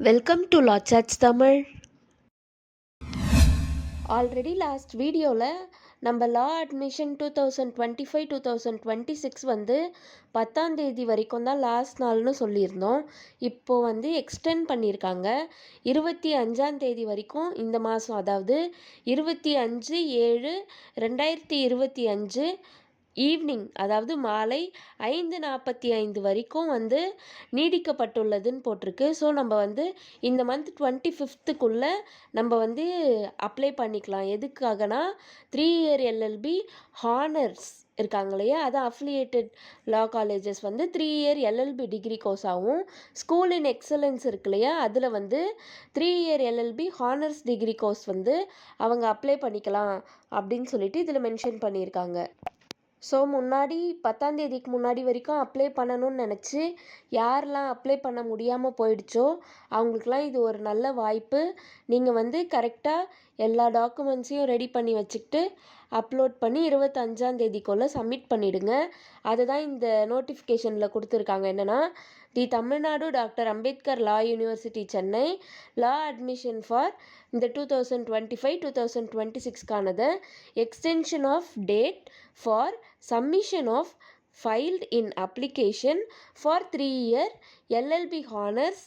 Welcome to law search Tamil already last வீடியோவில் நம்ம law admission two thousand twenty five two thousand twenty six வந்து பத்தாம் தேதி வரைக்கும் தான் லாஸ்ட் நாள்னு சொல்லியிருந்தோம். இப்போது வந்து எக்ஸ்டெண்ட் பண்ணியிருக்காங்க. இருபத்தி அஞ்சாம் தேதி வரைக்கும் இந்த மாதம் அதாவது இருபத்தி அஞ்சு ஏழு ரெண்டாயிரத்தி இருபத்தி அஞ்சு ஈவினிங் அதாவது மாலை ஐந்து நாற்பத்தி ஐந்து வரைக்கும் வந்து நீடிக்கப்பட்டுள்ளதுன்னு போட்டிருக்கு. ஸோ நம்ம வந்து இந்த மந்த் டுவெண்ட்டி ஃபிஃப்த்துக்குள்ளே நம்ம வந்து அப்ளை பண்ணிக்கலாம். எதுக்காகனா த்ரீ இயர் எல்எல்பி ஹானர்ஸ் இருக்காங்க இல்லையா? அதான் அஃபிலியேட்டட் லா காலேஜஸ் வந்து த்ரீ இயர் எல்எல்பி டிகிரி கோர்ஸாகவும் ஸ்கூல் இன் எக்ஸலன்ஸ் இருக்கு இல்லையா? அதில் வந்து three year LLB honours degree course வந்து அவங்க அப்ளை பண்ணிக்கலாம் அப்படின்னு சொல்லிட்டு இதில் மென்ஷன் பண்ணியிருக்காங்க. ஸோ முன்னாடி பத்தாந்தேதிக்கு முன்னாடி வரைக்கும் அப்ளை பண்ணணும்னு நினச்சி யாரெலாம் அப்ளை பண்ண முடியாமல் போயிடுச்சோ அவங்களுக்குலாம் இது ஒரு நல்ல வாய்ப்பு. நீங்கள் வந்து கரெக்டாக எல்லா டாக்குமெண்ட்ஸையும் ரெடி பண்ணி வச்சுக்கிட்டு அப்லோட் பண்ணி இருபத்தஞ்சாந்தேதிக்குள்ளே சப்மிட் பண்ணிவிடுங்க அதை தான் இந்த நோட்டிஃபிகேஷனில் கொடுத்துருக்காங்க. என்னென்னா the Tamil Nadu doctor Ambedkar law university Chennai. Law admission for இந்த two thousand twenty five two thousand twenty சிக்ஸ்க்கானது extension of date for submission of filled in application for three year LLB honours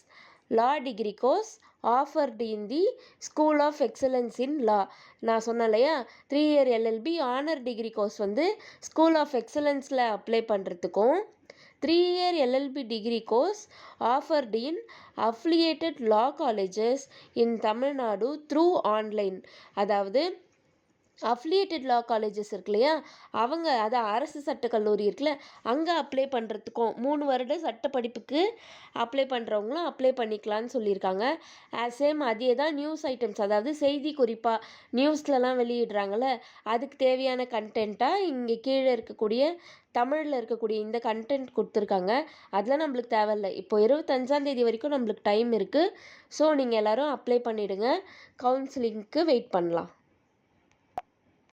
law degree course offered in the school of excellence in law நான் சொன்னேன் இல்லையா three year LLB honour degree course வந்து school of எக்ஸலன்ஸில் apply பண்ணுறதுக்கும் three year LLB degree course offered in affiliated law colleges in Tamil Nadu through online அதாவது affiliated law colleges இருக்கு இல்லையா? அவங்க அது அரசு சட்ட கல்லூரி இருக்குல்ல அங்கே அப்ளை பண்ணுறதுக்கும் மூணு வருட சட்ட படிப்புக்கு அப்ளை பண்ணுறவங்களும் அப்ளை பண்ணிக்கலான்னு சொல்லியிருக்காங்க. சேம் அதே தான் நியூஸ் ஐட்டம்ஸ் அதாவது செய்தி குறிப்பாக நியூஸ்லலாம் வெளியிடுறாங்கள்ல அதுக்கு தேவையான கண்டென்ட்டாக இங்கே கீழே இருக்கக்கூடிய தமிழில் இருக்கக்கூடிய இந்த கண்டென்ட் கொடுத்துருக்காங்க. அதெல்லாம் நம்மளுக்கு தேவையில்ல. இப்போ இருபத்தஞ்சாந்தேதி வரைக்கும் நம்மளுக்கு டைம் இருக்குது ஸோ நீங்கள் எல்லோரும் அப்ளை பண்ணிவிடுங்க கவுன்சிலிங்க்கு வெயிட் பண்ணலாம்.